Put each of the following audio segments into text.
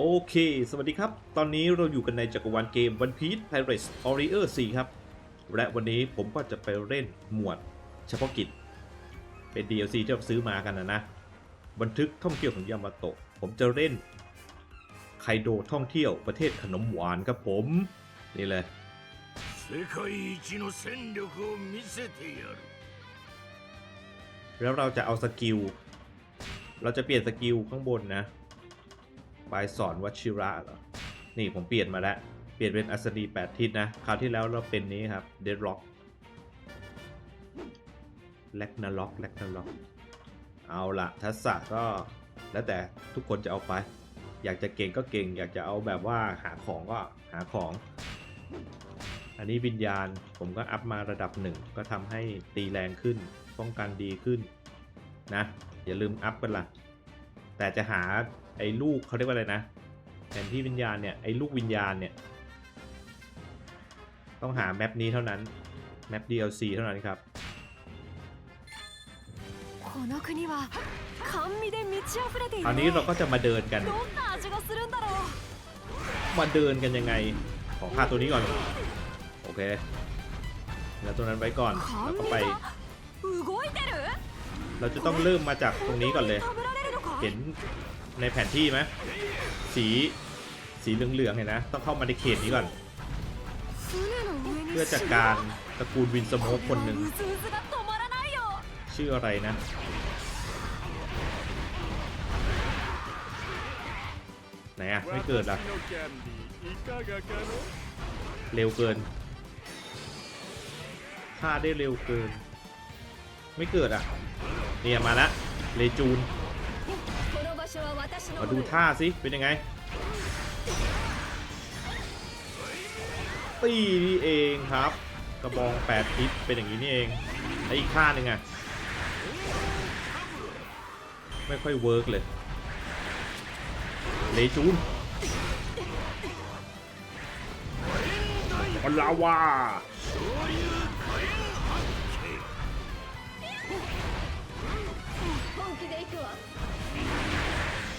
โอเค สวัสดีครับ ตอนนี้เราอยู่กันในจักรวาลเกม One Piece Pirates Warrior 4 ครับ และวันนี้ผมก็จะไปเล่นหมวดเฉพาะกิจ เป็น DLC ที่เราซื้อมากันนะนะ บันทึกท่องเที่ยวของยามาโตะ ผมจะเล่นไคโดท่องเที่ยวประเทศขนมหวานครับผม นี่เลยแล้วเราจะเอาสกิล เราจะเปลี่ยนสกิลข้างบนนะ ปลายสอนวชิระเหรอ นี่ผมเปลี่ยนมาแล้ว เปลี่ยนเป็นอัศดีแปดทิศนะ คราวที่แล้วเราเป็นนี้ครับ เดดล็อกแลกนาล็อกแลกนาล็อก เอาละทักษะก็แล้วแต่ทุกคนจะเอาไป อยากจะเก่งก็เก่ง อยากจะเอาแบบว่าหาของก็หาของ อันนี้วิญญาณผมก็อัพมาระดับหนึ่งก็ทำให้ตีแรงขึ้น ป้องกันดีขึ้นนะ อย่าลืมอัพกันล่ะแต่จะหา ไอ้ลูกเขาเรียกว่าอะไรนะแผนที่วิญญาณเนี่ยไอ้ลูกวิญญาณเนี่ย ต้องหาแมปนี้เท่านั้นแมป DLC เท่านั้นครับคราวนี้เราก็จะมาเดินกัน มาเดินกันยังไง ขอพาตัวนี้ก่อน โอเค แล้วตัวนั้นไว้ก่อน แล้วก็ไป เราจะต้องเริ่มมาจากตรงนี้ก่อนเลย เห็น ในแผนที่ไหมสีสีเหลืองๆเห็นนะ ต้องเข้ามาในเขตนี้ก่อน เพื่อจัดการตระกูลวินสโมกคนหนึ่งชื่ออะไรนะไหนอะไม่เกิดอะเร็วเกินฆ่าได้เร็วเกิน ไม่เกิดอะเนี่ยมาละเลจูน มาดูท่าสิเป็นยังไงตีนี่เองครับ กระบองแปดทิศเป็นอย่างนี้นี่เองไออีกท่าหนึ่งอะไม่ค่อยเวิร์กเลยเลจูนพลาวา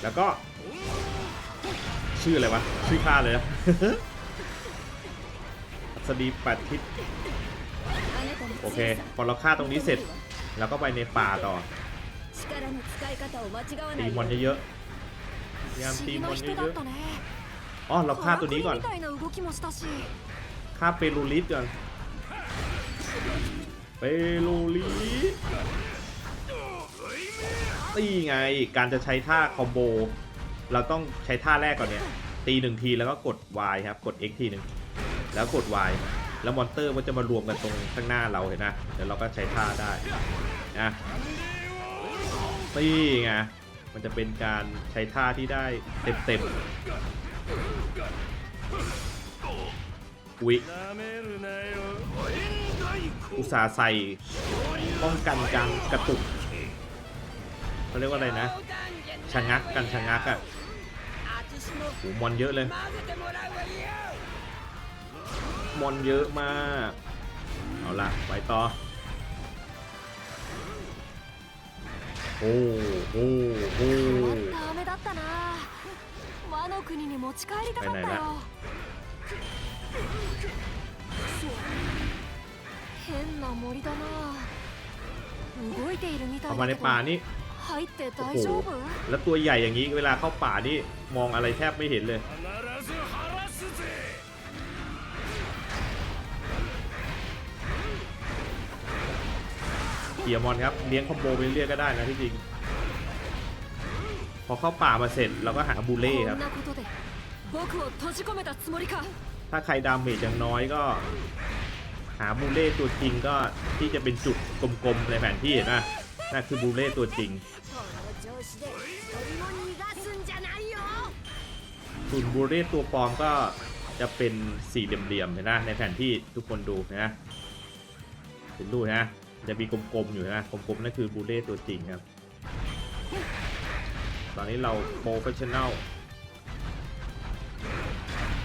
แล้วก็ ชื่ออะไรวะ ชื่อข้าเลยนะอัสดีปัดทิศโอเค พอเราฆ่าตรงนี้เสร็จ แล้วก็ไปในป่าต่อ ตีมอนเยอะๆพยยามตีมอนเยอะๆอ๋อ เราฆ่าตัวนี้ก่อน ฆ่าเปรูลิสก่อน เปรูลิส ซี่ไง การจะใช้ท่าคอมโบ เราต้องใช้ท่าแรกก่อนเนี่ย ตีหนึ่งทีแล้วก็กด Y ครับ กด X ทีหนึ่งแล้วกด Y แล้วมอนเตอร์มันจะมารวมกันตรงข้างหน้าเราเห็นนะเดี๋ยวเราก็ใช้ท่าได้นะนี่ไง มันจะเป็นการใช้ท่าที่ได้เต็มๆอุ๊ยอุตสาใส่ป้องกันการกระตุก เขาเรียกว่าอะไรนะชะงักกันชะงักอะ่ะโหมอนเยอะเลย มอนเยอะมาก เอาล่ะ ไปต่อ โอ้โหโอ้ ダメだったな和の国に持ち帰りたかったないないよ変な森だな動いているみた เอา い มา だ ใน けど ป่านี่ 入って โอ้ 大 โห 丈夫 แล้วตัวใหญ่อย่างนี้เวลาเข้าป่านี่มองอะไรแทบไม่เห็นเลย 必ず晴らすぜ เกียร์มอนครับ เลี้ยงคอมโบไปเรื่อยๆก็ได้นะที่จริง พอเข้าป่ามาเสร็จเราก็หาบูเล่ค こ รับ んなことで僕を閉じ込めたつもりか ถ้าใครดาเมจอย่างน้อยก็ หาบูเล่ตัวจริงก็ที่จะเป็นจุดกลมๆในแผนที่เห็นไหม นั่นคือบูเล่ตัวจริง คุณบูเล่ตัวปลอมก็จะเป็นสี่เหลี่ยมๆเห็นไหมในแผนที่ทุกคนดูนะเห็นดูนะจะมีกลมๆอยู่นะกลมๆนั่นคือบูเล่ตัวจริงครับ ตอนนี้เราโปรเฟชชั่นแนล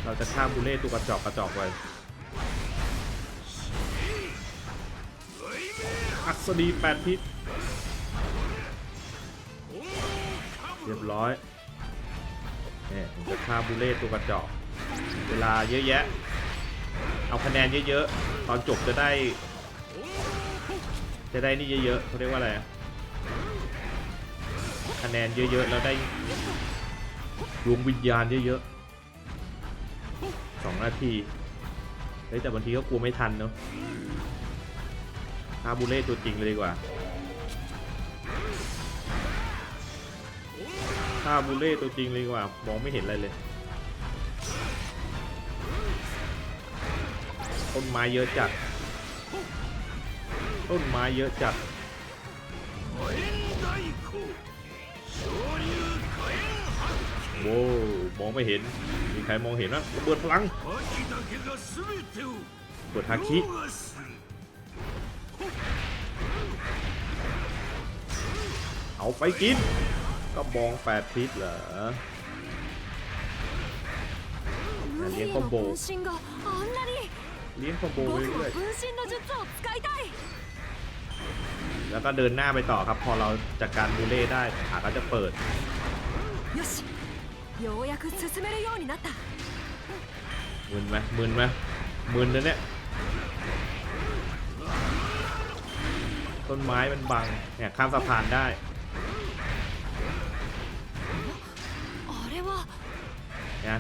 เราจะฆ่าบูเล่ตัวกระจอกกระจอกไว้ อัศดีแปดพิษเรียบร้อยเนี่ยผมจะฆ่าบูเล่ตัวกระจอกเวลาเยอะแยะ เอาคะแนนเยอะๆ ตอนจบจะได้ จะได้นี่เยอะๆเขาเรียกว่าอะไร คะแนนเยอะๆ แล้วได้ดวงวิญญาณเยอะๆสองนาที เฮ้ยแต่บางทีก็กลัวไม่ทันเนาะ คาบูเล่ตัวจริงเลยดีกว่าคาบูเล่ตัวจริงเลยดีกว่า มองไม่เห็นอะไรเลยต้นไม้เยอะจัด ต้นไม้เยอะจัดโว้มองไม่เห็น มีใครมองเห็นนะระเบิดพลังเปิดฮาคิ เอาไปกินก็บองแปดพิษเหรอเลี้ยงคอมโบเลี้ยงคอมโบเรื่อยแล้วก็เดินหน้าไปต่อครับ พอเราจัดการบูเล่ได้ขาก็จะเปิดมึนไหมมึนไหมมึนนะเนี่ย ต้นไม้มันบังเนี่ยข้ามสะพานได้นะ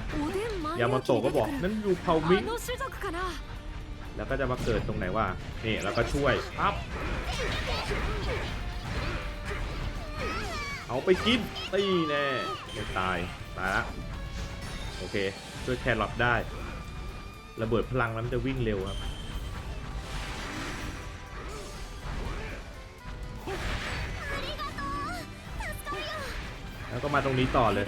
ยามาโตะก็บอกนั่นอยู่เผามิงแล้วก็จะมาเกิดตรงไหนว่ะนี่แล้วก็ช่วยปั๊บเอาไปกินตีแน่ไม่ตายตายละโอเคช่วยแครอทได้ ระเบิดพลังแล้วมันจะวิ่งเร็วครับ แล้วก็มาตรงนี้ต่อเลย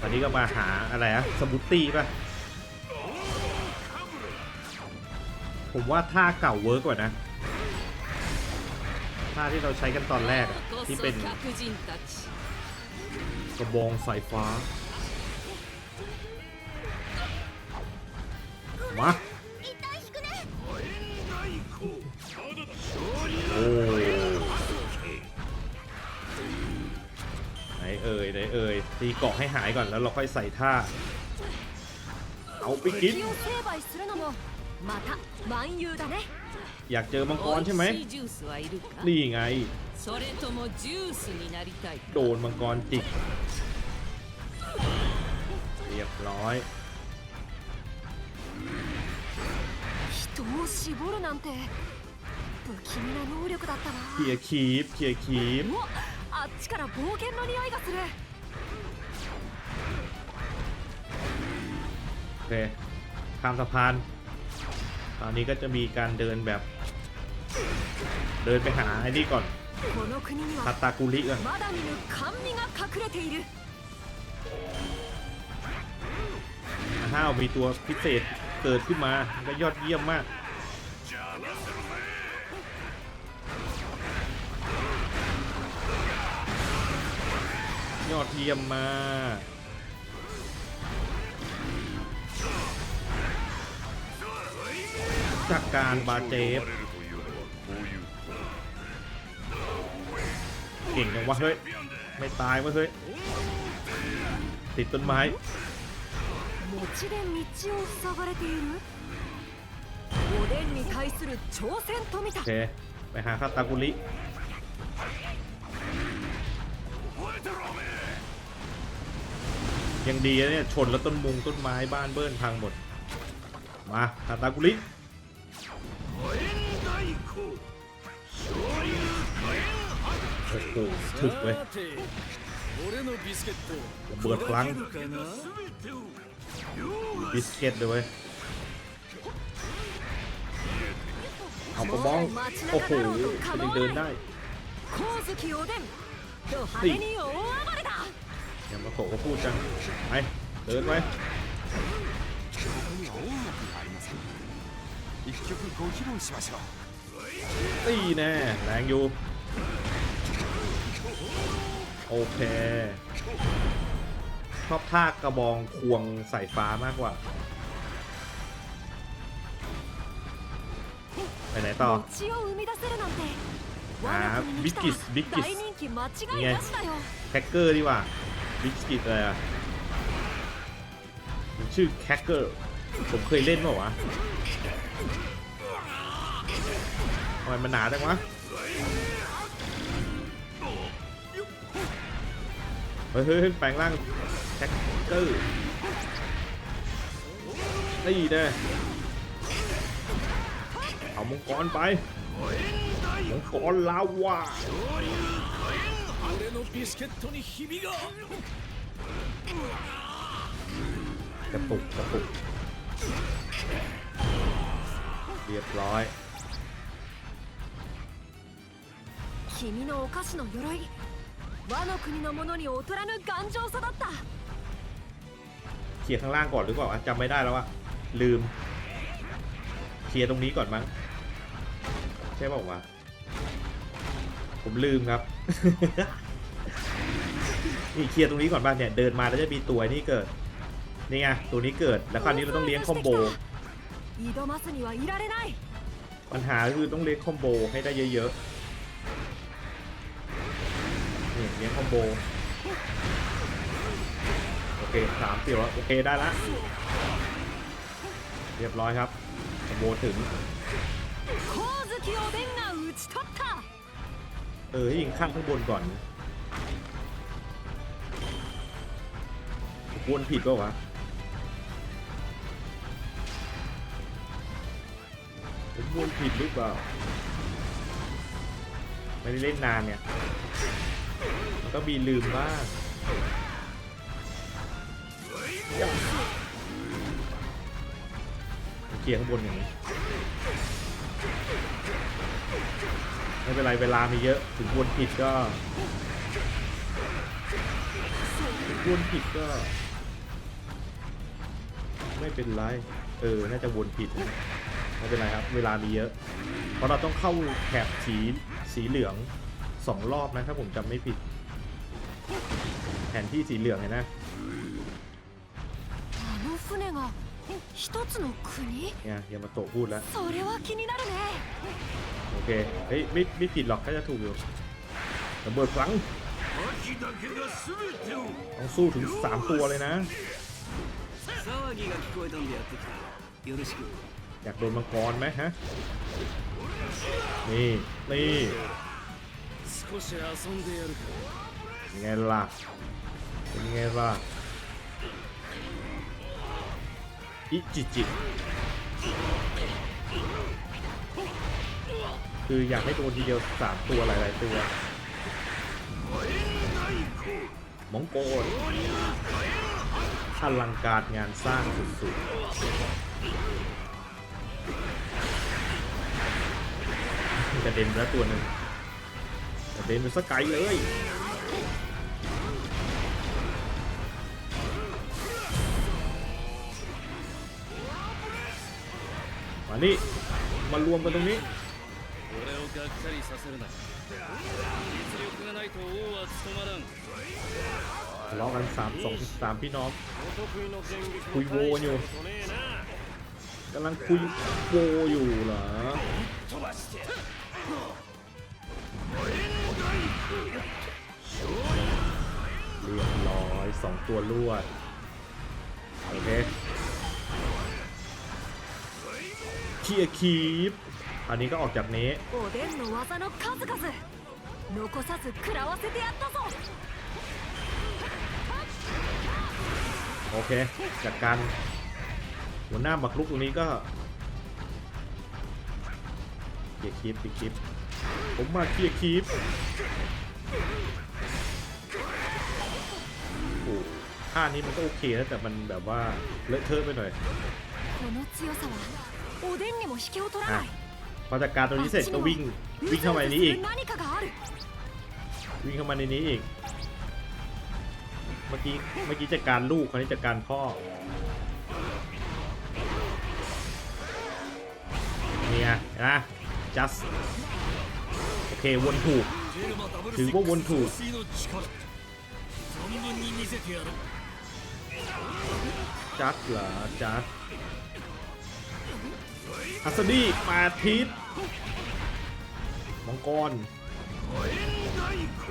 ตอนนี้ก็มาหาอะไรอะสมุตตี้ป่ะ ผมว่าท่าเก่าเวิร์กกว่านะ ท่าที่เราใช้กันตอนแรกที่เป็นกระบองสายฟ้า มา ไหนเอ่ยไหนเอ่ยตีเกาะให้หายก่อนแล้วเราค่อยใส่ท่า เอาไปกิน 敵を成敗するのもまた万有だね อยากเจอมังกรใช่ไหม 美味しいジュースはいるか นี่ไง それともジュースになりたいか โดนมังกรจิก เรียบร้อย 人を絞るなんて不気味な能力だったな เคลียร์คีปเคลียร์คีป おあっちから冒険の匂いがする เคข้ามสะพานตอนนี้ก็จะมีการเดินแบบ เดินไปหาไอ้นี่ก่อนคาตตากุลิก่อนห้าวมีตัวพิเศษเกิดขึ้นมาและยอดเยี่ยมมากยอดเยี่ยมมาก จากการบาเจฟ れるというのはこういう เก่งจังวะเฮ้ย ไม่ตายวะเฮ้ย ติดต้นไม้ 餅で道を塞がれているおでんに対する挑戦と見た โอเค ไปหาคาตากุริ 覚えてろおめえ ยังดีนะเนี่ย ชนแล้วต้นมุงต้นไม้บ้านเบิ้ลพังหมด มาคาตากุริ เว้ระบิดพลังบิสเกตเลยเว้ยเอากระบองโอ้โหยังเดินได้นี่อย่ามาโขก็พูดจังไปเดินไป 一曲ご披露しましょう ตีแน่ แรงอยู่ โอเค ชอบท่ากระบองควงสายฟ้ามากกว่า ไปไหนต่อ 餅を生み出せるなんて 我が国に来たらビッキスビッキス大人気間違いなしだよ แคคเกอร์ดีกว่าบิสกิตอะไรอ่ะมันชื่อแคคเกอร์ ผมเคยเล่นเปล่าวะ มันมันหนาจังวะ เฮ้ยเฮ้ยแปลงร่างแท็กเกอร์นี่เด้เอามังกรไป มังกรลาวากระตุกกระตุกเรียบร้อย 君のお菓子の鎧和の国のものに劣らぬ頑丈さだった เคลียร์ข้างล่างก่อนหรือเปล่าอะจำไม่ได้แล้วอะลืม เคลียร์ตรงนี้ก่อนมั้ง ใช่เปล่าวะผมลืมครับ นี่เคลียร์ตรงนี้ก่อนบ้านเนี่ย เดินมาแล้วจะมีตัวนี้เกิด นี่ไงตัวนี้เกิด แล้วคราวนี้เราต้องเลี้ยงคอมโบ 挑まずにはいられない ปัญหาคือต้องเลี้ยงคอมโบให้ได้เยอะๆ ี้ยคอมโบ โอเคสามเสี่ยวโอเคได้ละ เรียบร้อยครับคอมโบถึง เออให้ยิงข้างข้างบนก่อนวนผิดก็วะผมวนผิดหรือเปล่า ไม่ได้เล่นนานเนี่ย ก็มีลืมบ้างเคลียร์ข้างบนอย่างนี้ไม่เป็นไรเวลามีเยอะ ถึงวนผิดก็ถึงวนผิดก็ ไม่เป็นไร เออ น่าจะวนผิด ไม่เป็นไรครับ เวลามีเยอะ เพราะเราต้องเข้าแถบสีสีเหลือง สองรอบนะถ้าผมจำไม่ผิด แผนที่สีเหลืองเห็นนะเนี่ยยามาโตะพูดแล้วโอเคเฮ้ยไม่ไม่ผิดหรอกถ้าจะถูกอยู่ระเบิดครั้งต้องสู้ถึง 3 ตัวเลยนะอยากโดนมังกรไหมฮะ นี่ นี่ เป็นไงล่ะเป็นไงล่ะอิจิจิคืออยากให้โดนทีเดียวสามตัวหลายๆตัวมองโกลอลังการงานสร้างสุดๆกระเด็นแล้วตัวหนึ่ง เดินไปสกายเลยมานี่มารวมกันตรงนี้ล้อกันสามสองสามพี่น้อง คุยโวอยู่กำลังคุยโวอยู่เหรอ เรียบร้อยสองตัวลวด โอเคเคลียร์คีปอันนี้ก็ออกจากนี้ おでんの技の数々残さず食らわせてやったぞ โอเคจากการหัวหน้าหมักลุกตรงนี้ก็เคลียร์คีปเคลียร์คีป ผมมาเคลียร์คีฟโอ้ท่านี้มันก็โอเคนะแต่มันแบบว่าเลอะเทอะไปหน่อยอพอจัดการตัวนี้เสร็จก็วิ่งวิ่งเข้ามาในนี้อีก วิ่งเข้ามาในนี้อีก เมื่อกี้เมื่อกี้จัดการลูกคราวนี้จัดการพ่อนี่ไงนะ just โอเควนถูก ถือว่าวนถูก จัดเหรอจัดอัสดีแปดทิศมังกร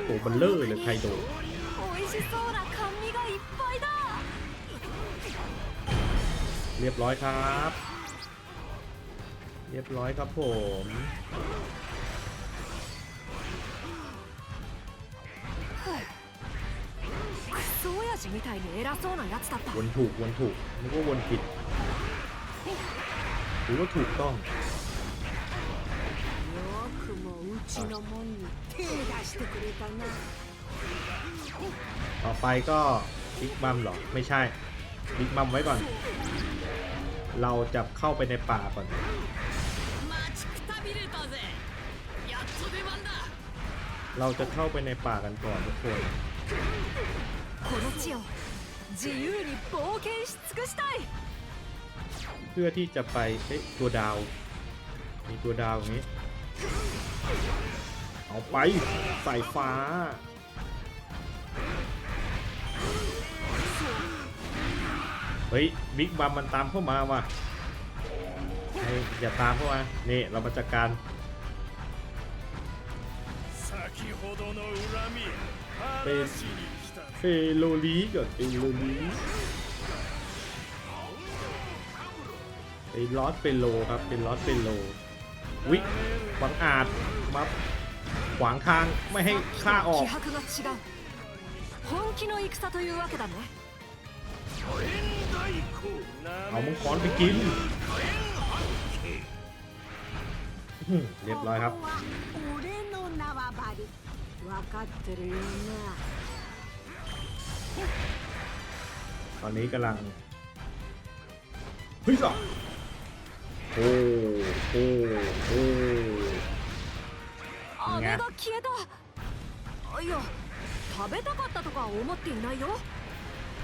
โอ้บันเลอร์เลยไคโดเรียบร้อยครับ เรียบร้อยครับผม クソ親父みたいに偉そうなやつだった วนถูกวนถูกนึกว่าวนผิดหรือว่าถูกต้อง よくもうちのもんに手出してくれたな ต่อไปก็บิ๊กมัมเหรอ ไม่ใช่บิ๊กมัมไว้ก่อน เราจะเข้าไปในป่าก่อน 待ちくたびれたぜやっと出番だ เราจะเข้าไปในป่ากันก่อนทุกคน こ の地を自由に冒険し尽くしたい เพื่อที่จะไปเอ๊ะตัวดาว มีตัวดาวอย่างนี้ เอาไปสายฟ้า เฮ้ย บิ๊กบัมมันตามเข้ามาว่ะเฮ้ยอย่าตามเข้ามา นี่ เรามาจัดการ 先ほどの恨み晴らしに来た เฟโลลีกับเฟโลลีไอ้ลอสเปโลครับ เป็นลอสเปโลวิบังอาจมาขวางทางไม่ให้ข้าออกเอามังกรไปกินเรียบร้อยครับ ตอนนี้กำลังเฮ้ยจ้ะโอ้โอ้โอ้ 姉が消えたいや食べたかったとか思っていないよ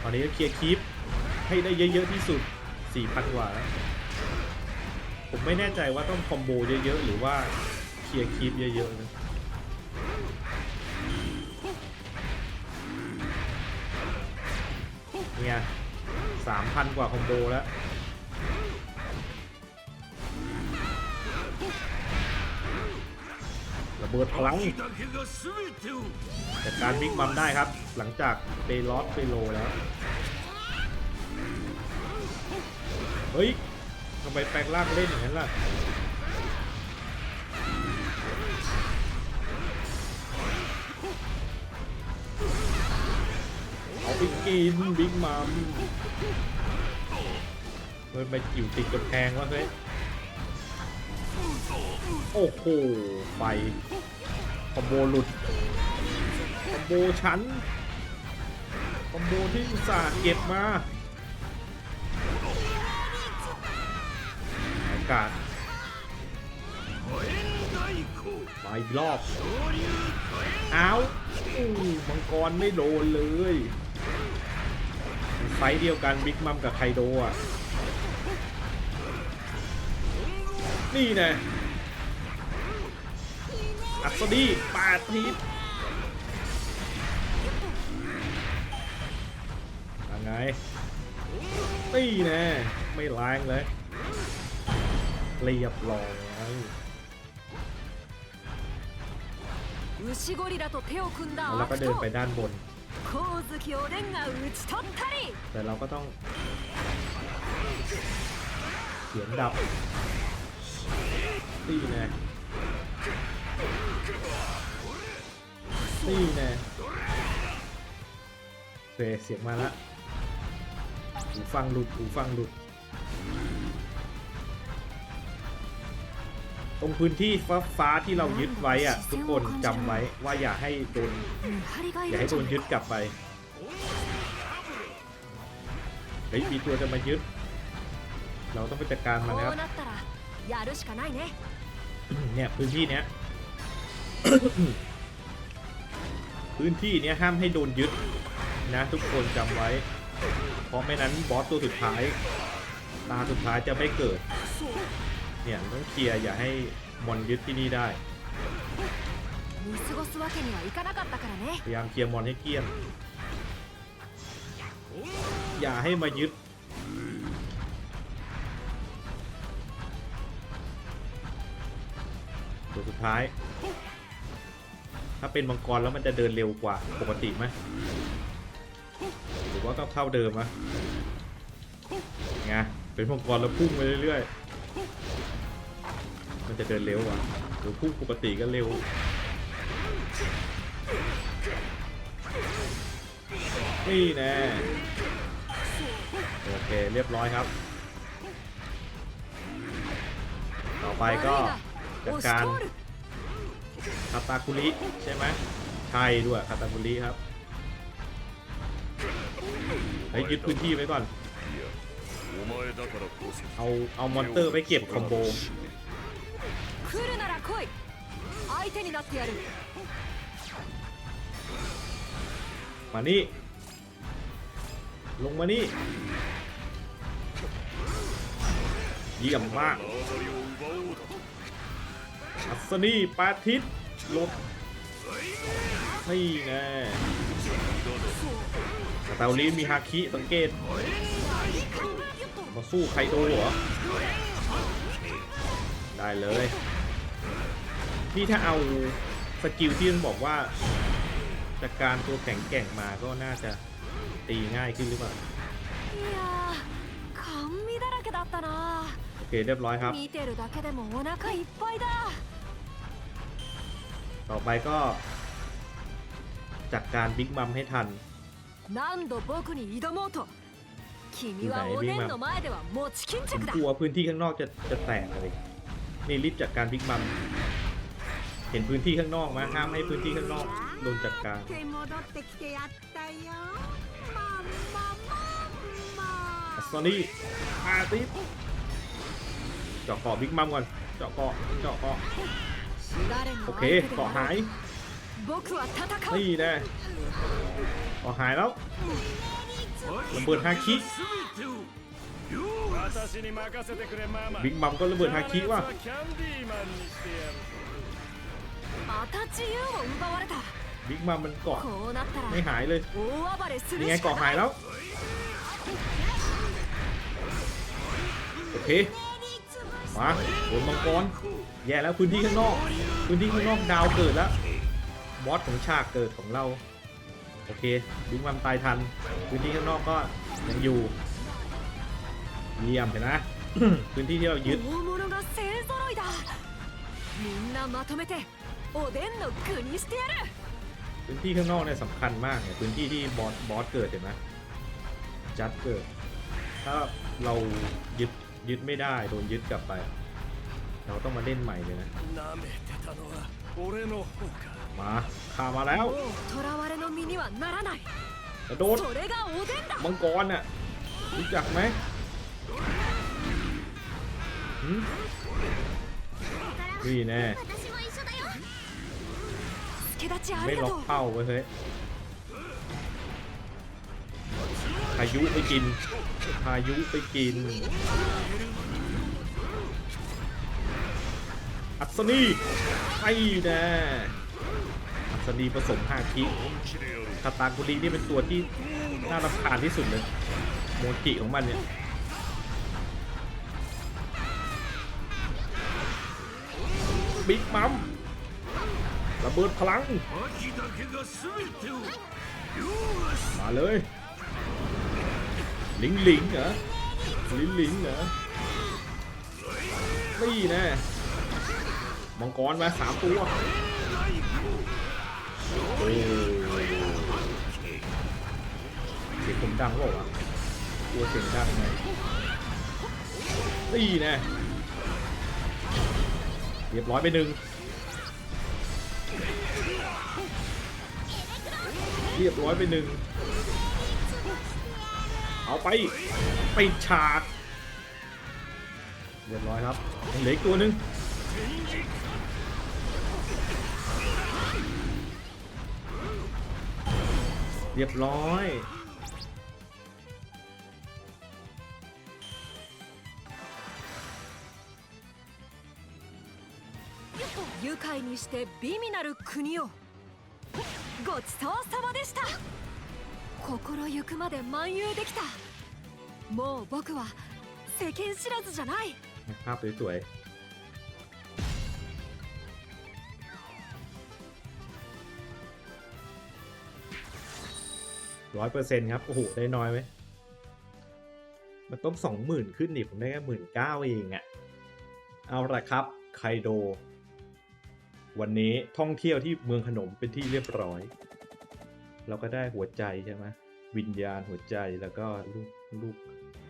ตอนนี้ก็เคลียร์คลิปให้ได้เยอะๆที่สุด 4,000 กว่าแล้วผมไม่แน่ใจว่าต้องคอมโบเยอะๆ หรือว่าเคลียร์คลิปเยอะๆนะ เนี่ยสามพันกว่าคอมโบแล้วระเบิดพลังจัดการบิ๊กมัมได้ครับ หลังจากเปลอสเปโลแล้ว เฮ้ยทำไมแปลงร่างเล่นอย่างนั้นล่ะ บิ๊กกินบิ๊กมัมมันไปาอยู่ติดกับแพงวะเฮ้ยโอ้โหไปคอมโบหลุดคอมโบชั้นคอมโบที่อุตส่าห์เก็บมาอากาศมาอีกรอบ อ้าวมังกรไม่โดนเลย ไฟเดียวกันบิ๊กมัมกับไคโดอะ นี่นะอัศดีปาดทียังไงตีแน่ไม่ล้างเลยเรียบร้อยแล้วก็เดินไปด้านบน 光月おでんが討ち取ったり แต่เราก็ต้องเสียงดับนี่แน่นี่แน่โอเคเสียงมาละหูฟังหลุดหูฟังหลุด ตรงพื้นที่ฟ้าฟาที่เรายึดไว้อะทุกคนจำไว้ว่าอย่าให้โดนอย่าให้โดนยึดกลับไปเฮ้ยมีตัวจะมายึด เราต้องไปจัดการมันนะครับเนี่ยพื้นที่เนี้ยพื้นที่เนี้ยห้ามให้โดนยึดนะ ทุกคนจำไว้ เพราะไม่นั้นบอสตัวสุดท้าย ตาสุดท้ายจะไม่เกิด เนี่ยต้องเคลียร์อย่าให้มอนยึดที่นี่ได้พยายามเคลียร์มอนให้เกลี้ยงอย่าให้มายึดตัวสุดท้าย ถ้าเป็นมังกรแล้วมันจะเดินเร็วกว่าปกติไหมหรือว่าก็เข้าเดิมอะไงเป็นมังกรแล้วพุ่งไปเรื่อยๆ จะเดินเร็วว่ะหรือผู้ปกติก็เร็วนี่แน่โอเคเรียบร้อยครับ ต่อไปก็จัดการคาตาคุริใช่ไหมใช่ด้วยคาตาคุริครับให้ยึดพื้นที่ไว้ก่อนเอาเอามอนเตอร์ไปเก็บคอมโบ 来るなら来い相手になってやる มานี่ ลงมานี่ เยี่ยมมาก 縄張りを奪おうだと อัศนีแปดทิศลบนี่แน่คาตาคุริมีฮาคิสังเกต มาสู้ไคโดเหรอ ได้เลย ที่ถ้าเอาสกิลที่มันบอกว่าจากการตัวแข็งแก่งมาก็น่าจะตีง่ายขึ้นหรือเปล่าโอเคเรียบร้อยครับ ต่อไปก็จัดกการบิ๊กมัมให้ทันไหนบิ๊กมัมกลัวพื้นที่ข้างนอกจะจะแตกเลยนี่รีบจัดกการบิ๊กมัม เห็นพื้นที่ข้างนอกไหมห้ามให้พื้นที่ข้างนอกโดนจัดการตอนนี้มาติเจาะเกาะบิ๊กมัมก่อน เจาะเกาะ เจาะเกาะ โอเคเกาะหาย นี่แน่เกาะหายแล้วระเบิดฮาคิบิ๊กมัมก็ระเบิดฮาคิว่ะ また自由を奪われた บิ๊กมัมมันเกาะ こうなったら ไม่หายเลย 大暴れする นี่ไง しか เกาะหายแล้ว โอเค มาโดนมังกร แย่แล้วพื้นที่ข้างนอก พื้นที่ข้างนอกดาวเกิดแล้ว บอสของฉากเกิดของเรา โอเคบิ๊กมัมตายทัน พื้นที่ข้างนอกก็ยังอยู่ เยี่ยมเห็นนะ พื้นที่ที่เรายึด 大物が勢ぞろいだみんなまとめて おでんの具にしてやる พื้นที่ข้างนอกเนี่ยสำคัญมากเนี่ยพื้นที่ที่บอสบอสเกิดเห็นไหมจัดเกิด ถ้าเรายึดยึดไม่ได้โดนยึดกลับไป เราต้องมาเล่นใหม่เลยนะ 舐めてたのは俺の方か มาข้ามาแล้ว もう囚われの身にはならない กระโดด それがおでんだ มังกรน่ะรู้จักไหมหืมนี่แน่ ไม่ล็อกเป้าเว้เฮยพายุไปกินพายุไปกิน อัศนีไอ้แน่อัศนีผสมห้าทิคาตากุรีนี่เป็นตัวที่น่ารำคาญที่สุดเลยโมจิของมันเนี่ยบิ๊กมัม ระเบิดพลัง มาเลย ลิงลิงเหรอลิงลิงเหรอนี่แน่มังกรมาสามตัวโอ้เสียงผมดังเปล่าวะตัวเสียงดังไงนี่แน่เรียบร้อยไปหนึ่ง เรียบร้อยไปหนึ่ง เอาไปไปดฉาก เรียบร้อยครับยังเหลืออีกตัวหนึ่งเรียบร้อย 愉快にして美味なる国を ごちそうさまでした心ゆくまで漫遊できたもう僕は世間知らずじゃないภาพสวยร้อยเปอร์เซ็นครับ โอ้โห ได้น้อยไหมมันต้องสองหมื่นขึ้นดิผมได้แค่หมื่นเก้าเองอะเอาละครับ ไคโด วันนี้ท่องเที่ยวที่เมืองขนมเป็นที่เรียบร้อย เราก็ได้หัวใจใช่ไหมวิญญาณหัวใจแล้วก็ลูกลูก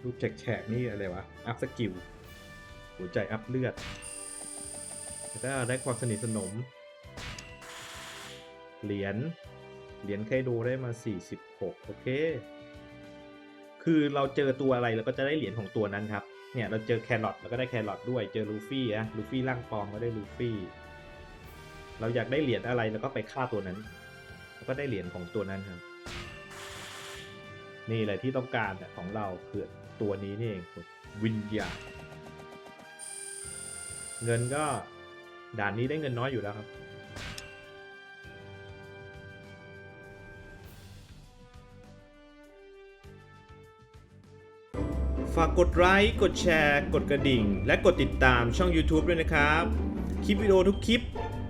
ลูกแฉกๆนี่อะไรวะอัพสกิลหัวใจอัพเลือดแล้วก็ได้ความสนิทสนม เหรียญเหรียญไคโดได้มา 46 โอเค คือเราเจอตัวอะไรเราก็จะได้เหรียญของตัวนั้นครับเนี่ยเราเจอแครอทเราก็ได้แครอทด้วยเจอลูฟี่อะลูฟี่ร่างปลอมก็ได้ลูฟี่ เราอยากได้เหรียญอะไรเราก็ไปฆ่าตัวนั้นแล้วก็ได้เหรียญของตัวนั้นครับ นี่แหละที่ต้องการของเราคือตัวนี้นี่เองวิญญาณเงินก็ด่านนี้ได้เงินน้อยอยู่แล้วครับฝากกดไลค์ กดแชร์ กดกระดิ่ง และกดติดตามช่อง YouTube ด้วยนะครับ คลิปวิดีโอทุกคลิป